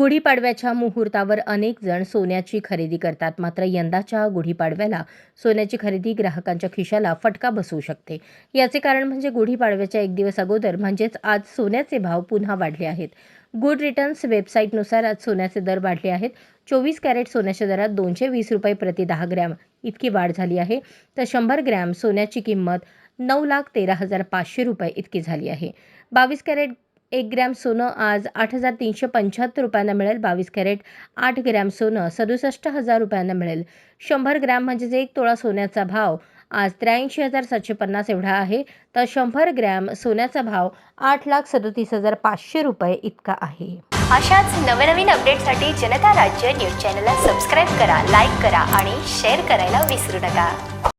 गुढीपाडव्याच्या मुहूर्तावर अनेक जण सोन्याची खरेदी करतात. मात्र यंदाच्या गुढीपाडव्याला सोन्याची खरेदी ग्राहकांच्या खिशाला फटका बसू शकते. याचे कारण म्हणजे गुढीपाडव्याच्या एक दिवस अगोदर म्हणजेच आज सोन्याचे भाव पुन्हा वाढले आहेत. गुड रिटर्न्स वेबसाईटनुसार आज सोन्याचे दर वाढले आहेत. चोवीस कॅरेट सोन्याच्या दरात दोनशे वीस रुपये प्रति दहा ग्रॅम इतकी वाढ झाली आहे. तर शंभर ग्रॅम सोन्याची किंमत नऊ लाख तेरा हजार पाचशे रुपये इतकी झाली आहे. बावीस कॅरेट एक ग्रॅम सोनं आज आठ हजार तीनशे पंच्याहत्तर रुपयांना मिळेल बावीस कॅरेट आठ ग्रॅम सोनं सदुसष्ट हजार रुपयांना मिळेल. शंभर ग्रॅम म्हणजेच एक तोळा सोन्याचा भाव आज त्र्याऐंशी हजार सातशे पन्नास एवढा आहे. तर शंभर ग्रॅम सोन्याचा भाव आठ लाख सदोतीस हजार पाचशे रुपये इतका आहे. अशाच नवनवीन अपडेटसाठी जनता राज्य न्यूज चॅनलला सबस्क्राईब करा लाईक करा आणि शेअर करायला विसरू नका.